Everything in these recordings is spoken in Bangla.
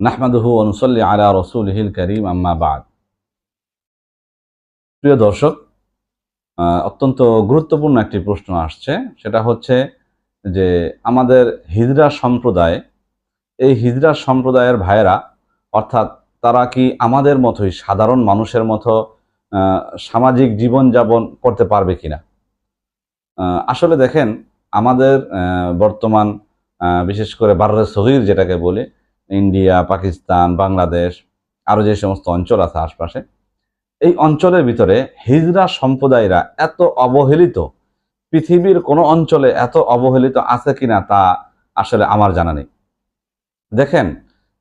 নাহমাদুহু অনুসল্লি আলা রসুলহিল করিম, আম্মা বাদ। প্রিয় দর্শক অত্যন্ত গুরুত্বপূর্ণ একটি প্রশ্ন আসছে। সেটা হচ্ছে যে আমাদের হিজরা সম্প্রদায়, এই হিজরা সম্প্রদায়ের ভাইয়েরা, অর্থাৎ তারা কি আমাদের মতোই সাধারণ মানুষের মতো সামাজিক জীবনযাপন করতে পারবে কিনা? আসলে দেখেন, আমাদের বর্তমান বিশেষ করে বার্রে সহির যেটাকে বলে ইন্ডিয়া, পাকিস্তান, বাংলাদেশ, আরও যে সমস্ত অঞ্চল আছে আশপাশে, এই অঞ্চলের ভিতরে হিজরা সম্প্রদায়রা এত অবহেলিত, পৃথিবীর কোনো অঞ্চলে এত অবহেলিত আছে কিনা তা আসলে আমার জানা নেই। দেখেন,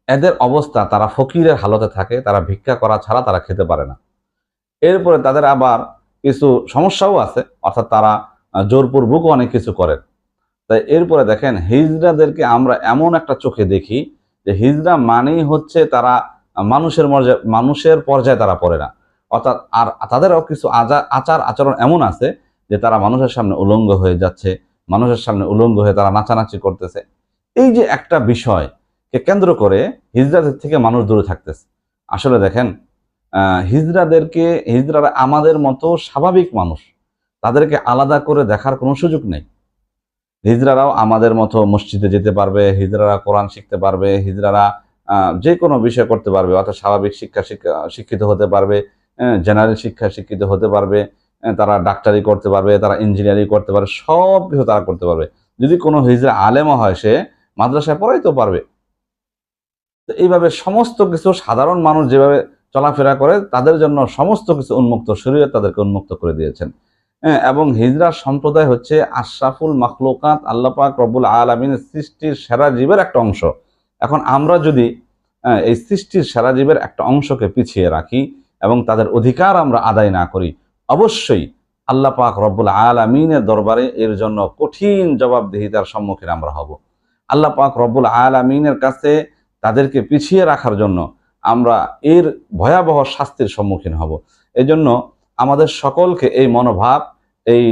এদের অবস্থা তারা ফকিরের হালতে থাকে, তারা ভিক্ষা করা ছাড়া তারা খেতে পারে না। এরপরে তাদের আবার কিছু সমস্যাও আছে, অর্থাৎ তারা জোরপূর্বকও অনেক কিছু করেন। তাই এরপরে দেখেন, হিজরাদেরকে আমরা এমন একটা চোখে দেখি যে হিজড়া মানেই হচ্ছে তারা মানুষের মর্যাদা মানুষের পর্যায়ে তারা পড়ে না। অর্থাৎ আর তাদেরও কিছু আচার আচরণ এমন আছে যে তারা মানুষের সামনে উলঙ্গ হয়ে যাচ্ছে মানুষের সামনে উলঙ্গ হয়ে তারা নাচানাচি করতেছে। এই যে একটা বিষয়কে কেন্দ্র করে হিজড়াদের থেকে মানুষ দূরে থাকতেছে। আসলে দেখেন আহ, হিজড়াদেরকে হিজড়ারা আমাদের মতো স্বাভাবিক মানুষ তাদেরকে আলাদা করে দেখার কোনো সুযোগ নেই। হিজড়ারাও আমাদের মতো মসজিদে যেতে পারবে হিজরারা কোরআন শিখতে পারবে হিজরারা যে কোনো বিষয় করতে পারবে অর্থাৎ স্বাভাবিক শিক্ষা শিক্ষা শিক্ষিত হতে পারবে জেনারেল শিক্ষা শিক্ষিত হতে পারবে তারা ডাক্তারি করতে পারবে তারা ইঞ্জিনিয়ারিং করতে পারবে সব কিছু তারা করতে পারবে। যদি কোনো হিজরা আলেমও হয় সে মাদ্রাসায় পড়াইতে পারবে। তো এইভাবে সমস্ত কিছু সাধারণ মানুষ যেভাবে চলাফেরা করে তাদের জন্য সমস্ত কিছু উন্মুক্ত শরীরে তাদেরকে উন্মুক্ত করে দিয়েছেন। হ্যাঁ, এবং হিজরা সম্প্রদায় হচ্ছে আশরাফুল মাখলুকাত আল্লাপাক রব্বুল আলমিনের সৃষ্টির সেরা জীবের একটা অংশ। এখন আমরা যদি আহ, এই সৃষ্টির সেরা জীবের একটা অংশকে পিছিয়ে রাখি এবং তাদের অধিকার আমরা আদায় না করি অবশ্যই আল্লাহ পাক রব্বুল আলমিনের দরবারে এর জন্য কঠিন জবাবদিহিতার সম্মুখীন আমরা হব। আল্লাহ পাক রব্বুল আলমিনের কাছে তাদেরকে পিছিয়ে রাখার জন্য আমরা এর ভয়াবহ শাস্তির সম্মুখীন হব। এজন্য আমাদের সকলকে এই মনোভাব এই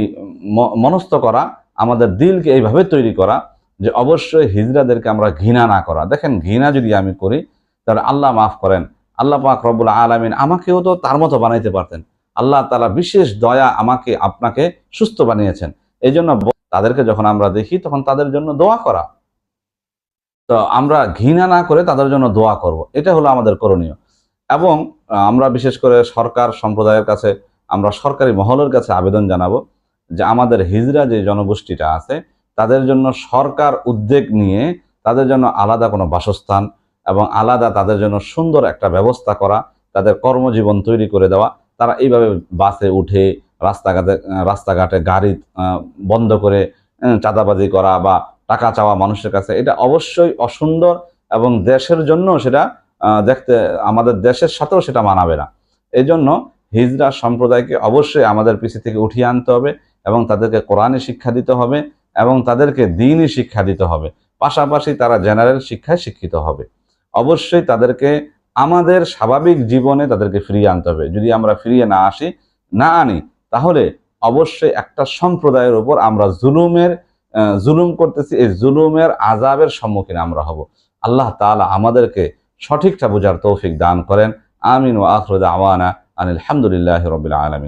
মনস্থ করা, আমাদের দিলকে এইভাবে তৈরি করা যে অবশ্যই হিজড়াদেরকে আমরা ঘৃণা না করা। দেখেন, ঘৃণা যদি আমি করি, তাহলে আল্লাহ মাফ করেন। আল্লাহ পাক রব্বুল আলমিন আমাকেও তো তার মতো বানাইতে পারতেন। আল্লাহ তালা বিশেষ দয়া আমাকে, আপনাকে সুস্থ বানিয়েছেন। এই জন্য তাদেরকে যখন আমরা দেখি, তখন তাদের জন্য দোয়া করা। তো আমরা ঘৃণা না করে তাদের জন্য দোয়া করব। এটা হলো আমাদের করণীয়। এবং আমরা বিশেষ করে সরকার সম্প্রদায়ের কাছে আমরা সরকারি মহলের কাছে আবেদন জানাব যে আমাদের হিজরা যে জনগোষ্ঠীটা আছে, তাদের জন্য সরকার উদ্যোগ নিয়ে তাদের জন্য আলাদা কোনো বাসস্থান এবং আলাদা তাদের জন্য সুন্দর একটা ব্যবস্থা করা, তাদের কর্মজীবন তৈরি করে দেওয়া, তারা এইভাবে বাসে উঠে রাস্তাঘাটে রাস্তাঘাটে গাড়ি বন্ধ করে চাঁদাবাজি করা বা টাকা চাওয়া মানুষের কাছে, এটা অবশ্যই অসুন্দর এবং দেশের জন্য সেটা দেখতে, আমাদের দেশের সাথেও সেটা মানাবে না। এই জন্য হিজরা সম্প্রদায়কে অবশ্যই আমাদের পিছিয়ে থেকে উঠিয়ে আনতে হবে এবং তাদেরকে কোরআনে শিক্ষা দিতে হবে এবং তাদেরকে দিনই শিক্ষা দিতে হবে। পাশাপাশি তারা জেনারেল শিক্ষায় শিক্ষিত হবে। অবশ্যই তাদেরকে আমাদের স্বাভাবিক জীবনে তাদেরকে ফিরিয়ে আনতে হবে। যদি আমরা ফিরিয়ে না আসি, না আনি, তাহলে অবশ্যই একটা সম্প্রদায়ের উপর আমরা জুলুমের জুলুম করতেছি, এই জুলুমের আজাবের সম্মুখীন আমরা হব। আল্লাহ তালা আমাদেরকে সঠিকটা বোঝার তৌফিক দান করেন। আমিন ও আখরুদ আওয়ানা আনিল হামদুলিল্লাহ রবিল আলমিন